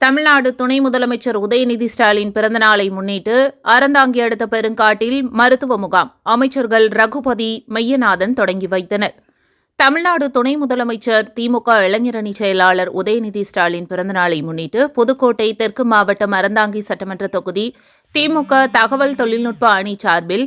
தமிழ்நாடு துணை முதலமைச்சர் உதயநிதி ஸ்டாலின் பிறந்தநாளை முன்னிட்டு அறந்தாங்கி அடுத்த பெருங்காட்டில் மருத்துவ முகாம். அமைச்சர்கள் ரகுபதி மையநாதன் தொடங்கி வைத்தனர். தமிழ்நாடு துணை முதலமைச்சர் திமுக இளைஞரணி செயலாளர் உதயநிதி ஸ்டாலின் பிறந்தநாளை முன்னிட்டு புதுக்கோட்டை தெற்கு மாவட்டம் அறந்தாங்கி சட்டமன்ற தொகுதி திமுக தகவல் தொழில்நுட்ப அணி சார்பில்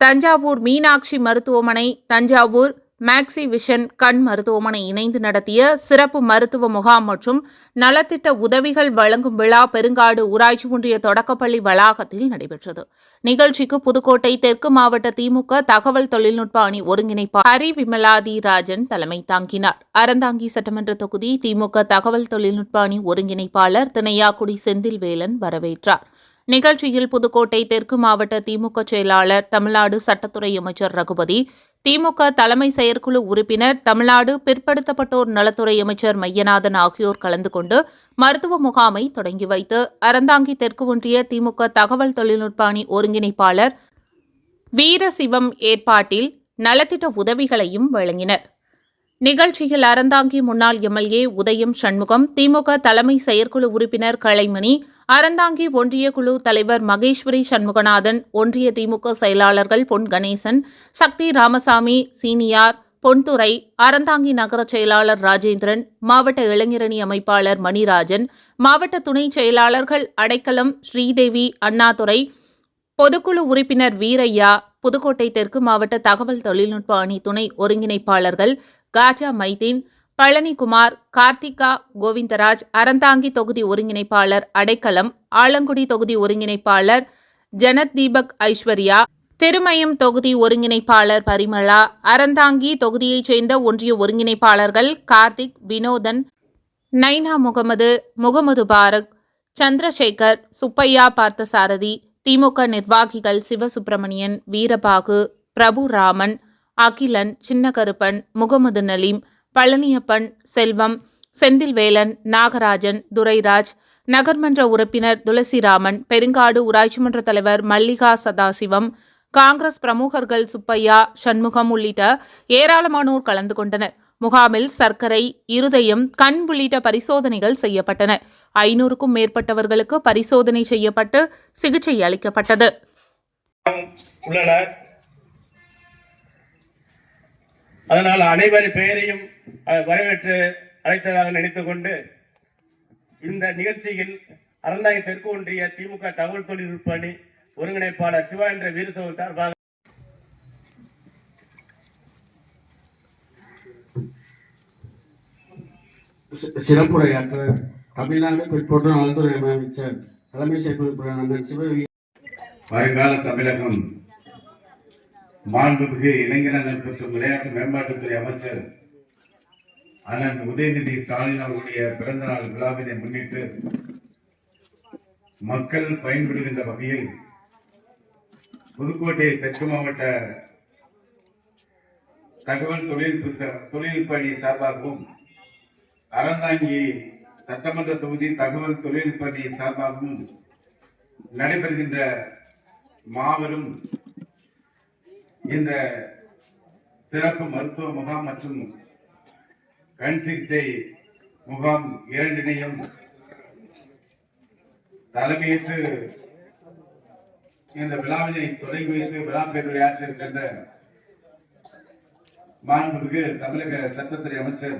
தஞ்சாவூர் மீனாட்சி மருத்துவமனை தஞ்சாவூர் மேக்ஸி விஷன் கண் மருத்துவமனை இணைந்து நடத்திய சிறப்பு மருத்துவ முகாம் மற்றும் நலத்திட்ட உதவிகள் வழங்கும் விழா பெருங்காடு ஊராட்சி ஒன்றிய தொடக்கப்பள்ளி வளாகத்தில் நடைபெற்றது. நிகழ்ச்சிக்கு புதுக்கோட்டை தெற்கு மாவட்ட திமுக தகவல் தொழில்நுட்ப அணி ஒருங்கிணைப்பாளர் ஹரி விமலாதி ராஜன் தலைமை தாங்கினார். அறந்தாங்கி சட்டமன்ற தொகுதி திமுக தகவல் தொழில்நுட்ப அணி ஒருங்கிணைப்பாளர் தினையாக்குடி செந்தில்வேலன் வரவேற்றார். நிகழ்ச்சியில் புதுக்கோட்டை தெற்கு மாவட்ட திமுக செயலாளர் தமிழ்நாடு சட்டத்துறை அமைச்சர் ரகுபதி திமுக தலைமை செயற்குழு உறுப்பினர் தமிழ்நாடு பிற்படுத்தப்பட்டோர் நலத்துறை அமைச்சர் மையநாதன் ஆகியோர் கலந்து கொண்டு மருத்துவ முகாமை தொடங்கி வைத்து அறந்தாங்கி தெற்கு ஒன்றிய திமுக தகவல் தொழில்நுட்ப அணி ஒருங்கிணைப்பாளர் வீரசிவம் ஏற்பாட்டில் நலத்திட்ட உதவிகளையும் வழங்கினர். நிகழ்ச்சியில் அறந்தாங்கி முன்னாள் எம்எல்ஏ உதயம் சண்முகம் திமுக தலைமை செயற்குழு உறுப்பினர் கலைமணி அறந்தாங்கி ஒன்றிய குழு தலைவர் மகேஸ்வரி சண்முகநாதன் ஒன்றிய திமுக செயலாளர்கள் பொன் கணேசன் சக்தி ராமசாமி சீனியார் பொன்துறை அறந்தாங்கி நகர செயலாளர் ராஜேந்திரன் மாவட்ட இளைஞரணி அமைப்பாளர் மணிராஜன் மாவட்ட துணை செயலாளர்கள் அடைக்கலம் ஸ்ரீதேவி அண்ணாதுரை பொதுக்குழு உறுப்பினர் வீரையா புதுக்கோட்டை தெற்கு மாவட்ட தகவல் தொழில்நுட்ப அணி துணை ஒருங்கிணைப்பாளர்கள் காஜா மைதீன் பழனிக்குமார் கார்த்திகா கோவிந்தராஜ் அறந்தாங்கி தொகுதி ஒருங்கிணைப்பாளர் அடைக்கலம் ஆலங்குடி தொகுதி ஒருங்கிணைப்பாளர் ஜனத் தீபக் ஐஸ்வர்யா திருமயம் தொகுதி ஒருங்கிணைப்பாளர் பரிமளா அறந்தாங்கி தொகுதியைச் சேர்ந்த ஒன்றிய ஒருங்கிணைப்பாளர்கள் கார்த்திக் வினோதன் நைனா முகமது முகமது பாரக் சந்திரசேகர் சுப்பையா பார்த்தசாரதி திமுக நிர்வாகிகள் சிவசுப்பிரமணியன் வீரபாகு பிரபுராமன் அகிலன் சின்னகருப்பன் முகமது நலீம் பழனியப்பன் செல்வம் செந்தில்வேலன் நாகராஜன் துரைராஜ் நகர்மன்ற உறுப்பினர் துளசிராமன் பெருங்காடு ஊராட்சி மன்ற தலைவர் மல்லிகா சதாசிவம் காங்கிரஸ் பிரமுகர்கள் சுப்பையா சண்முகம் உள்ளிட்ட ஏராளமானோர் கலந்து கொண்டனர். முகாமில் சர்க்கரை இருதயம் கண் உள்ளிட்ட பரிசோதனைகள் செய்யப்பட்டன. ஐநூறுக்கும் மேற்பட்டவர்களுக்கு பரிசோதனை செய்யப்பட்டு சிகிச்சை அளிக்கப்பட்டது. அதனால் அனைவர் பெயரையும் வரவேற்று அழைத்ததாக நினைத்துக் கொண்டு இந்த நிகழ்ச்சியில் அறந்தாங்கி தெற்கு ஒன்றிய திமுக தகவல் தொழில்நுட்ப அணி ஒருங்கிணைப்பாளர் சிவா என்ற வீரசோல் சார்பாக சிறப்புரையாற்ற தமிழ்நாடு பிற்போன்ற நலத்துறை அமைச்சர் தலைமை செயற்குழு அண்ணன் சிவவி வருங்கால தமிழகம். மாண்புமிகு இளைஞர்கள் மற்றும் விளையாட்டு மேம்பாட்டுத்துறை அமைச்சர் அண்ணன் உதயநிதி ஸ்டாலின் அவர்களுடைய பிறந்த நாள் விழாவினை முன்னிட்டு மக்கள் பயன்படுகின்ற வகையில் புதுக்கோட்டை தெற்கு மாவட்ட தகவல் தொழில்நுட்ப தொழில்நுட்ப அணி சார்பாகவும் அறந்தாங்கி சட்டமன்ற தொகுதி தகவல் தொழில்நுட்ப அணி சார்பாகவும் நடைபெறுகின்ற மாபெரும் இந்த சிறப்பு மருத்துவ முகாம் மற்றும் கண் சிகிச்சை முகாம் இரண்டினையும் தலைமையேற்று இந்த விழாவினை தொடங்கி வைத்து விழா பேருரையாற்ற இருக்கின்ற மாண்புமிகு தமிழக சட்டத்துறை அமைச்சர்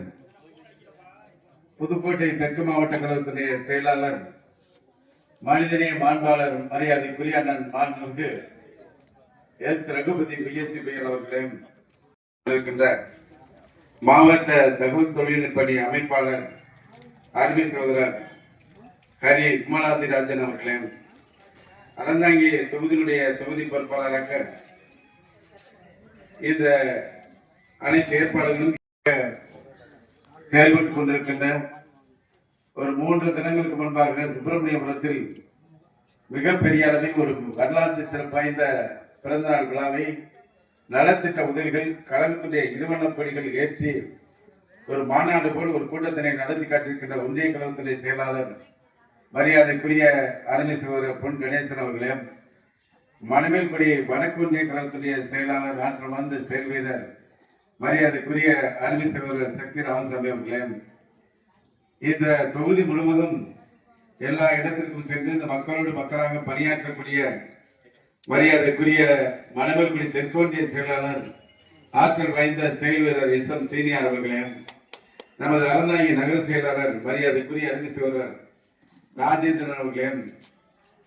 புதுக்கோட்டை தெற்கு மாவட்ட கழகத்துடைய செயலாளர் மனிதநேய மாண்பாளர் மரியாதைக்குரிய அண்ணன் மாண்புமிகு எஸ். ரகுபதி பிஎஸ்சி பெயர் அவர்களையும் இருக்கின்ற மாவட்ட தகவல் தொழில்நுட்பணி அமைப்பாளர் அருமை சகோதரர் ஹரி விமலாதி ராஜன் அவர்களே அறந்தாங்கி தொகுதியினுடைய தொகுதி பொறுப்பாளராக இந்த அனைத்து ஏற்பாடுகளும் செயல்பட்டு கொண்டிருக்கின்ற ஒரு மூன்று தினங்களுக்கு முன்பாக சுப்பிரமணியபுரத்தில் மிகப்பெரிய அளவில் ஒரு வரலாற்று சிறப்பு வாய்ந்த பிறந்தநாள் விழாவை நலத்திட்ட உதவிகள் கழகத்துடைய இருவண்ணப்படிகள் ஏற்றி ஒரு மாநாடு போல் ஒரு கூட்டத்தினை நடத்தி காட்டியிருக்கின்ற ஒன்றிய கழகத்துடைய செயலாளர் மரியாதைக்குரிய அருமை சகோதரர் பொன் கணேசன் அவர்களையும் மணமேல்குடி வடக்கு ஒன்றிய கழகத்துடைய செயலாளர் ஆற்றல் வந்து செயல் வீரர் மரியாதைக்குரிய அருமை சகோதரர் சக்தி ராமசாமி அவர்களையும் இந்த தொகுதி முழுவதும் எல்லா இடத்திற்கும் சென்று இந்த மக்களோடு மக்களாக பணியாற்றக்கூடிய மரியாதைக்குரிய மணமக்குடி தெற்கொன்றிய செயலாளர் ஆற்றல் வாய்ந்த செயல் வீரர் எஸ் எம் சீனியார் அவர்களே நமது அறந்தாங்கி நகர செயலாளர் மரியாதைக்குரிய அருமை சிவரர் ராஜேந்திரன் அவர்களே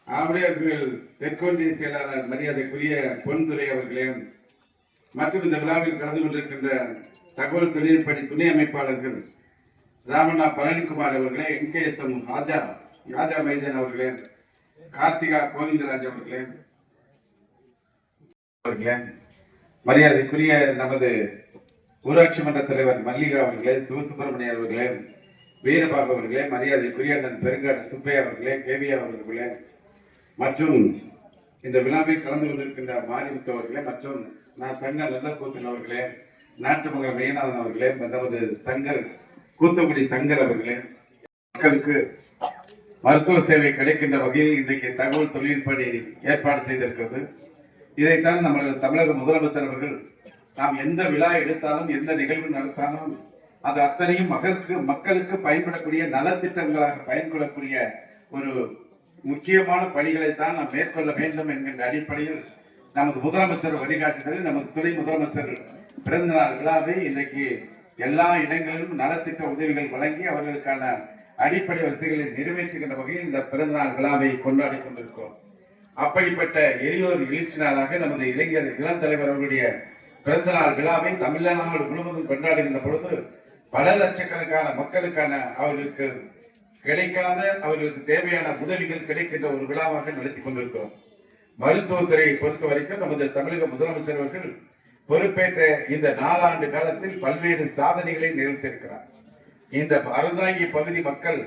ஆவுடையார்கள் தெற்கொன்றிய செயலாளர் மரியாதைக்குரிய பொன்துரை அவர்களே மற்றும் இந்த விழாவில் கலந்து கொண்டிருக்கின்ற தகவல் தொழில்நுட்பணி துணை அமைப்பாளர்கள் ராமண்ணா பழனிக்குமார் அவர்களே N K S M Raja Raja Maithan அவர்களே கார்த்திகா கோவிந்தராஜ் அவர்களே அவர்களே மரியாதைக்குரிய நமது ஊராட்சி மன்ற தலைவர் மல்லிகா அவர்களே சிவசுப்பிரமணிய அவர்களே வீரபாபு அவர்களே மரியாதைக்குரிய அண்ணன் பெருங்காடு சுப்பையா அவர்களே கேவியா அவர்களே மற்றும் இந்த விழாவில் கலந்து கொண்டிருக்கின்ற மாரிமுத்து அவர்களே மற்றும் நான் சங்க நல்லக்கூத்தன் அவர்களே நாட்டு மகன் அவர்களே நமது சங்கர் கூத்தக்குடி சங்கர் அவர்களே மக்களுக்கு மருத்துவ சேவை கிடைக்கின்ற வகையில் இன்றைக்கு தகவல் தொழில்நுட்ப ஏற்பாடு செய்திருக்கிறது. இதைத்தான் நமது தமிழக முதலமைச்சர் அவர்கள் நாம் எந்த விழா எடுத்தாலும் எந்த நிகழ்வு நடத்தாலும் அது அத்தனையும் மக்களுக்கு மக்களுக்கு பயன்படக்கூடிய நலத்திட்டங்களாக பயன்படக்கூடிய ஒரு முக்கியமான பணிகளை தான் நாம் மேற்கொள்ள வேண்டும் என்கின்ற அடிப்படையில் நமது முதலமைச்சர் வழிகாட்டுதலில் நமது துணை முதலமைச்சர் பிறந்த நாள் விழாவை இன்றைக்கு எல்லா இடங்களிலும் நலத்திட்ட உதவிகள் வழங்கி அவர்களுக்கான அடிப்படை வசதிகளை நிறைவேற்றுகின்ற வகையில் இந்த பிறந்த நாள் விழாவை கொண்டாடி கொண்டிருக்கிறோம். அப்படிப்பட்ட எளியோர் எழுச்சி நாளாக நமது இளைஞர் இளம் தலைவர் அவர்களுடைய பிறந்த நாள் விழாவை தமிழ்நாடு முழுவதும் கொண்டாடுகின்ற பொழுது பல லட்சக்கணக்கான மக்களுக்கான அவர்களுக்கு கிடைக்காத அவர்களுக்கு தேவையான உதவிகள் கிடைக்கின்ற ஒரு விழாவாக நடத்தி கொண்டிருக்கிறோம். மருத்துவத்துறையை பொறுத்த வரைக்கும் நமது தமிழக முதலமைச்சர் அவர்கள் பொறுப்பேற்ற இந்த நாலாண்டு காலத்தில் பல்வேறு சாதனைகளை நிகழ்த்தியிருக்கிறார் இந்த அறந்தாங்கி பகுதி மக்கள்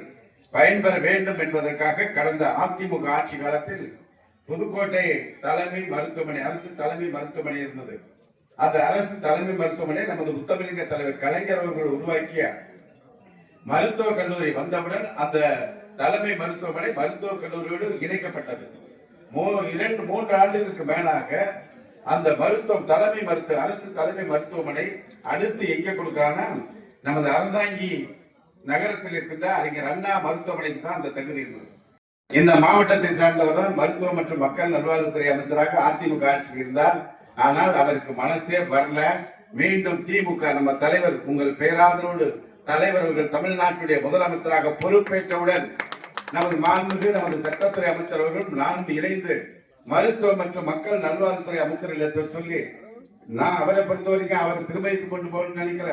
பயன்பெற வேண்டும் என்பதற்காக கடந்த அதிமுக ஆட்சி காலத்தில் புதுக்கோட்டை தலைமை மருத்துவமனை அரசு தலைமை மருத்துவமனை இருந்தது. அந்த அரசு தலைமை மருத்துவமனை நமது முத்தமிழிங்க தலைவர் கலைஞர் அவர்கள் உருவாக்கிய. மருத்துவ கல்லூரி வந்தவுடன் அந்த தலைமை மருத்துவமனை மருத்துவ கல்லூரியோடு இணைக்கப்பட்டது. மூ- இரண்டு மூன்று ஆண்டுகளுக்கு மேலாக அந்த மருத்துவம் தலைமை மருத்துவ அரசு தலைமை மருத்துவமனை அடுத்து எங்க கொடுக்கிறான்னா நமது அறந்தாங்கி நகரத்தில் இருக்கின்ற அறிஞர் அண்ணா மருத்துவமனைக்கு தான் அந்த தகுதி இருந்தது. இந்த மாவட்டத்தை சார்ந்தவர் தான் மருத்துவ மற்றும் மக்கள் நல்வாழ்வுத்துறை அமைச்சராக அதிமுக ஆட்சி இருந்தார். ஆனால் அவருக்கு மனசே வரல. மீண்டும் திமுக நம்ம தலைவர் உங்கள் பேராதரோடு தலைவர் அவர்கள் தமிழ்நாட்டுடைய முதலமைச்சராக பொறுப்பேற்றவுடன் நமது மாண்புமிகு நமது சட்டத்துறை அமைச்சர் அவர்கள் நான்கு இணைந்து மருத்துவ மற்றும் மக்கள் நல்வாழ்வுத்துறை அமைச்சர்கள் சொல்லி நான் அவரை பொறுத்த வரைக்கும் அவர் திருமயத்து கொண்டு போகணும்னு நினைக்கல.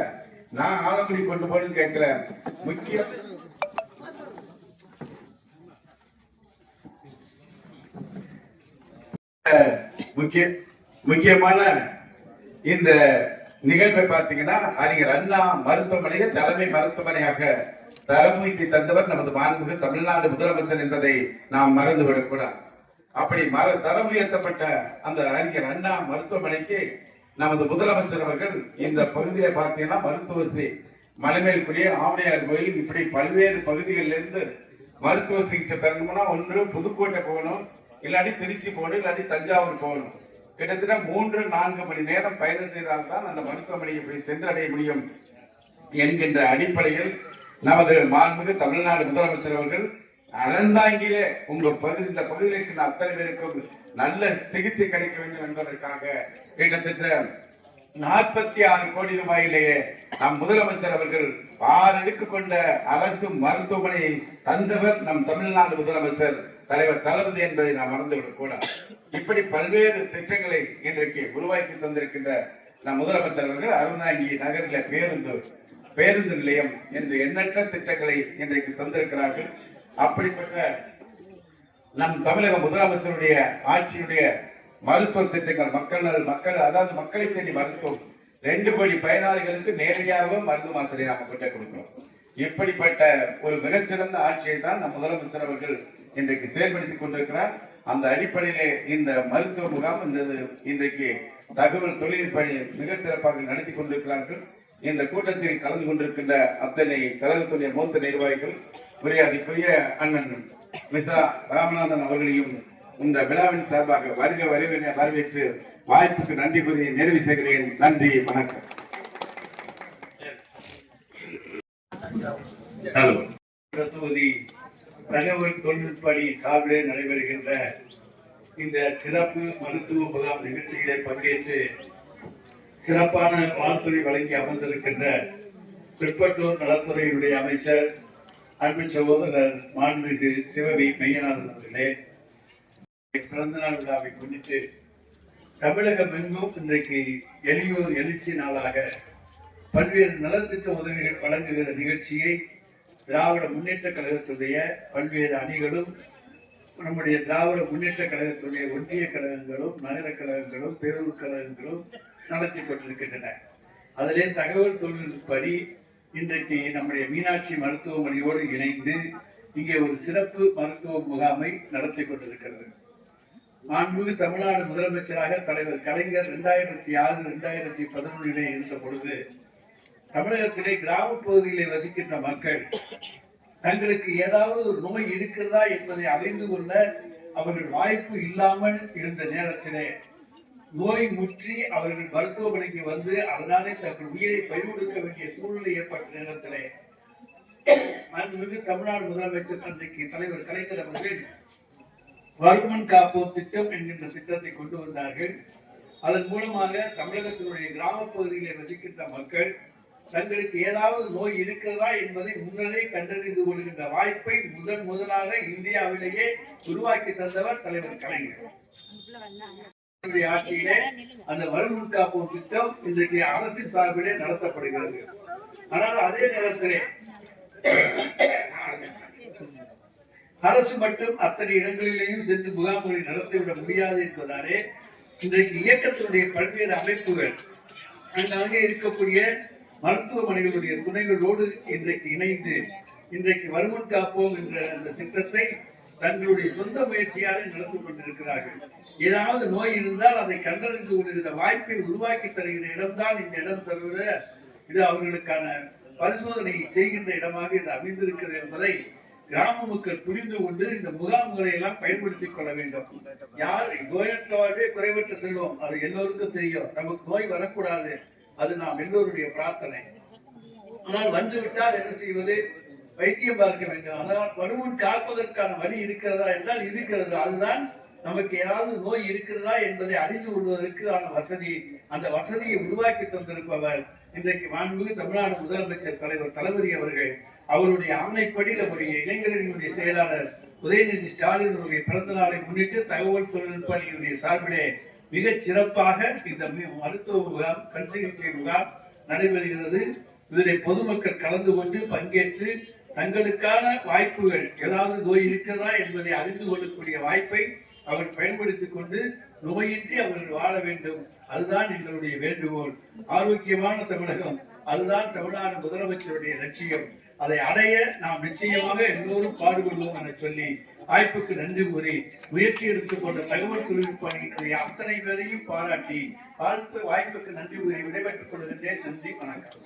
நான் ஆலங்குடி கொண்டு போகணும்னு கேட்கல. முக்கிய முக்கிய முக்கியமான இந்த நிகழ்வை பார்த்தீங்கன்னா அறிஞர் அண்ணா மருத்துவமனையை தலைமை மருத்துவமனையாக தரமுயர்த்தி தந்தவர் நமது மாண்புமிகு தமிழ்நாடு முதலமைச்சர் என்பதை நாம் மறந்துவிடக்கூடாது அப்படி மர தரம் உயர்த்தப்பட்ட அந்த அறிஞர் அண்ணா மருத்துவமனைக்கு நமது முதலமைச்சர் அவர்கள் இந்த பகுதியை பார்த்தீங்கன்னா மருத்துவ வசதி மலைமேல்குடிய ஆவுடையார் கோயில் இப்படி பல்வேறு பகுதிகளிலிருந்து மருத்துவ சிகிச்சை பெறணும்னா ஒன்று புதுக்கோட்டை போகணும் இல்லாட்டி திருச்சி போகணும் இல்லாட்டி தஞ்சாவூர் போகணும். கிட்டத்தட்ட மூன்று நான்கு மணி நேரம் பயணம் செய்தால்தான் அந்த மருத்துவமனையை போய் சென்றடைய முடியும் என்கின்ற அடிப்படையில் நமது மாண்புமிகு தமிழ்நாடு முதலமைச்சர் அவர்கள் அறந்தாங்கிலே உங்க பகுதி இந்த பகுதியில் இருக்கின்ற அத்தனை பேருக்கும் நல்ல சிகிச்சை கிடைக்க வேண்டும் என்பதற்காக கிட்டத்தட்ட நாற்பத்தி ஆறு கோடி ரூபாயிலேயே நம் முதலமைச்சர் அவர்கள் ஆறு அடுக்கு கொண்ட அரசு மருத்துவமனையை தந்தவர் நம் தமிழ்நாடு முதலமைச்சர். தலைவர் தளபதி என்பதை நாம் மறந்துவிடக் கூடாது. இப்படி பல்வேறு திட்டங்களை இன்றைக்கு உருவாக்கி தந்திருக்கின்ற நம் முதலமைச்சர் அவர்கள் அருணாங்கி நகரில பேருந்து பேருந்து நிலையம் என்று எண்ணற்ற திட்டங்களை இன்றைக்கு தந்திருக்கிறார்கள். அப்படிப்பட்ட நம் தமிழக முதலமைச்சருடைய ஆட்சியுடைய மருத்துவ திட்டங்கள் மக்கள் மக்கள் அதாவது மக்களை தேடி மருத்துவம். ரெண்டு கோடி பயனாளிகளுக்கு நேரடியாகவும் மருந்து மாத்திரை நாம கொண்டு கொடுக்கிறோம். இப்படிப்பட்ட ஒரு மிகச்சிறந்த ஆட்சியை தான் நம் முதலமைச்சர் அவர்கள் இன்றைக்கு செயல்படுத்திக் கொண்டிருக்கிறார். அந்த அடிப்படையிலே இந்த மருத்துவ முகாம் இன்றைக்கு தகவல் தொழில் பணி மிக சிறப்பாக நடத்தி கொண்டிருக்கிறார்கள். இந்த கூட்டத்தில் கலந்து கொண்டிருக்கின்ற அத்தனை கழகத்துடைய மூத்த நிர்வாகிகள் மரியாதைக்குரிய அண்ணன் மிசா ராமநாதன் அவர்களையும் இந்த விழாவின் சார்பாக வருக வரவேற்று வரவேற்று வாய்ப்புக்கு நன்றி கூறி நிறைவு செய்கிறேன். நன்றி வணக்கம். தொகுதி தகவல் தொழில்நுட்ப அணியின் சார்பிலே நடைபெறுகின்ற இந்த சிறப்பு மருத்துவ முகாம் நிகழ்ச்சிகளை பங்கேற்று சிறப்பான வாழ்த்துறை வழங்கி அமர்ந்திருக்கின்ற பிற்பட்டோர் நலத்துறையினுடைய அமைச்சர் அன்பு சகோதரர் மாண்புமிகு சிவவி மெய்யநாதன் அவர்களே பிறந்தநாள் விழாவை முன்னிட்டு தமிழகம் எங்கும் இன்றைக்கு எளியோர் எழுச்சி நாளாக பல்வேறு நலத்திட்ட உதவிகள் வழங்குகிற நிகழ்ச்சியை திராவிட முன்னேற்ற கழகத்துடைய பல்வேறு அணிகளும் நம்முடைய திராவிட முன்னேற்ற கழகத்துடைய ஒன்றிய கழகங்களும் நகர கழகங்களும் பேரூர் கழகங்களும் நடத்தி கொண்டிருக்கின்றன. அதிலே தகவல் தொழில்நுட்படி இன்றைக்கு நம்முடைய மீனாட்சி மருத்துவமனையோடு இணைந்து இங்கே ஒரு சிறப்பு மருத்துவ முகாமை நடத்தி கொண்டிருக்கிறது. மாண்புமிகு தமிழ்நாடு முதலமைச்சராக தலைவர் கலைஞர் இரண்டாயிரத்தி ஆறு இரண்டாயிரத்தி பதினொன்றிலே இருந்த பொழுது தமிழகத்திலே கிராமப் பகுதியிலே வசிக்கின்ற மக்கள் தங்களுக்கு ஏதாவது ஒரு நோய் இருக்கிறதா என்பதை அறிந்து கொள்ள அவர்கள் வாய்ப்பு இல்லாமல் இருந்த நேரத்திலே நோய் முற்றி அவர்கள் மருத்துவமனைக்கு வந்து அதனாலே தங்கள் உயிரை பறிகொடுக்க வேண்டிய சூழ்நிலை ஏற்பட்ட நேரத்திலே மாண்புமிகு தமிழ்நாடு முதலமைச்சர் அன்றைக்கு தலைவர் கலைஞர் அவர்கள் வருமன் காப்போம் திட்டம் என்கின்ற திட்டத்தை கொண்டு வந்தார்கள். அதன் மூலமாக தமிழகத்தினுடைய கிராமப் பகுதியிலே வசிக்கின்ற மக்கள் தங்களுக்கு ஏதாவது நோய் இருக்கிறதா என்பதை முன்னரே கண்டறிந்து கொள்கின்ற வாய்ப்பை முதன் முதலாக இந்தியாவிலேயே உருவாக்கி தந்தவர் தலைவர் கலைஞர். ஆட்சியிலே அந்த வருமுன் காப்போம் திட்டம் இன்றைக்கு அரசின் சார்பிலே நடத்தப்படுகிறது. ஆனால் அதே நேரத்திலே அரசு மட்டும் அத்தனை இடங்களிலேயும் சென்று முகாம்களை நடத்திவிட முடியாது என்பதாலே இன்றைக்கு இயக்கத்தினுடைய பல்வேறு அமைப்புகள் அங்கங்கே இருக்கக்கூடிய மருத்துவமனைகளுடைய துணைகளோடு இன்றைக்கு இணைந்து இன்றைக்கு வருமுன் காப்போம் என்ற அந்த திட்டத்தை தங்களுடைய சொந்த முயற்சியாலே நடந்து கொண்டிருக்கிறார்கள். ஏதாவது நோய் இருந்தால் அதை கண்டறிந்து விடுகிற வாய்ப்பை உருவாக்கி தருகிற இடம்தான் இந்த இடம் தருவத இது அவர்களுக்கான பரிசோதனை செய்கின்ற இடமாக இது அமைந்திருக்கிறது என்பதை கிராம மக்கள் புரிந்து கொண்டு இந்த முகாம்களை எல்லாம் பயன்படுத்திக் கொள்ள வேண்டும். யார் நோயற்றவாழ்வே குறைவற்ற செல்வம் அது எல்லோருக்கும் தெரியும். நமக்கு நோய் வரக்கூடாது. அது நாம் எல்லோருடைய பிரார்த்தனை. ஆனால் வந்து விட்டால் என்ன செய்வது? வைத்தியம் பார்க்க வேண்டும். அதனால் வருமுன் காப்பதற்கான வழி இருக்கிறதா என்றால் இருக்கிறது. அதுதான் நமக்கு ஏதாவது நோய் இருக்கிறதா என்பதை அறிந்து கொள்வதற்கு அந்த வசதி. அந்த வசதியை உருவாக்கி தந்திருப்பவர் இன்றைக்கு மாண்புமிகு தமிழ்நாடு முதலமைச்சர் தலைவர் தளபதி அவர்கள். அவருடைய ஆணைப்படி நம்முடைய இளைஞரணியினுடைய செயலாளர் உதயநிதி ஸ்டாலின் அவருடைய பிறந்த நாளை முன்னிட்டு தகவல் தொழில்நுட்ப அணியினுடைய சார்பிலே மிக சிறப்பாக இந்த மருத்துவ முகாம் கண் சிகிச்சை முகாம் நடைபெறுகிறது. இதனை பொதுமக்கள் கலந்து கொண்டு பங்கேற்று தங்களுக்கான வாய்ப்புகள் ஏதாவது நோய் இருக்கிறதா என்பதை அறிந்து கொள்ளக்கூடிய வாய்ப்பை அவர் பயன்படுத்திக் கொண்டு நோயின்றி அவர்கள் வாழ வேண்டும். அதுதான் எங்களுடைய வேண்டுகோள். ஆரோக்கியமான தமிழகம். அதுதான் தமிழ்நாடு முதலமைச்சருடைய லட்சியம். அதை அடைய நாம் நிச்சயமாக எல்லோரும் பாடுபடுவோம் என சொல்லி வாய்ப்புக்கு நன்றி கூறி முயற்சி எடுத்துக்கொண்ட தகவல் தொழில்நுட்ப அணியினுடைய அத்தனை பேரையும் பாராட்டி வாழ்த்து வாய்ப்புக்கு நன்றி கூறி விடைபெற்றுக் கொள்கின்றேன். நன்றி வணக்கம்.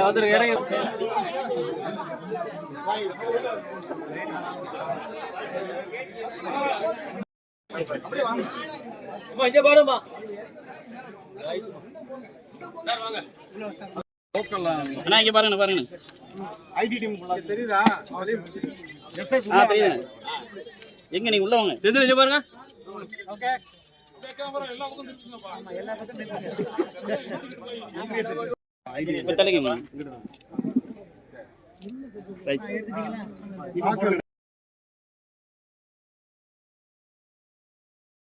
வந்துருங்க இடையே வாங்க அண்ணா இங்க பாருங்க பாருங்க ஐடி டீம் தெரியுதா? எஸ்எஸ் ஆ தெரியுது. எங்க நீங்க உள்ள வாங்க. தெரிஞ்சு இங்க பாருங்க. ஓகே. தலைங்க ரைட்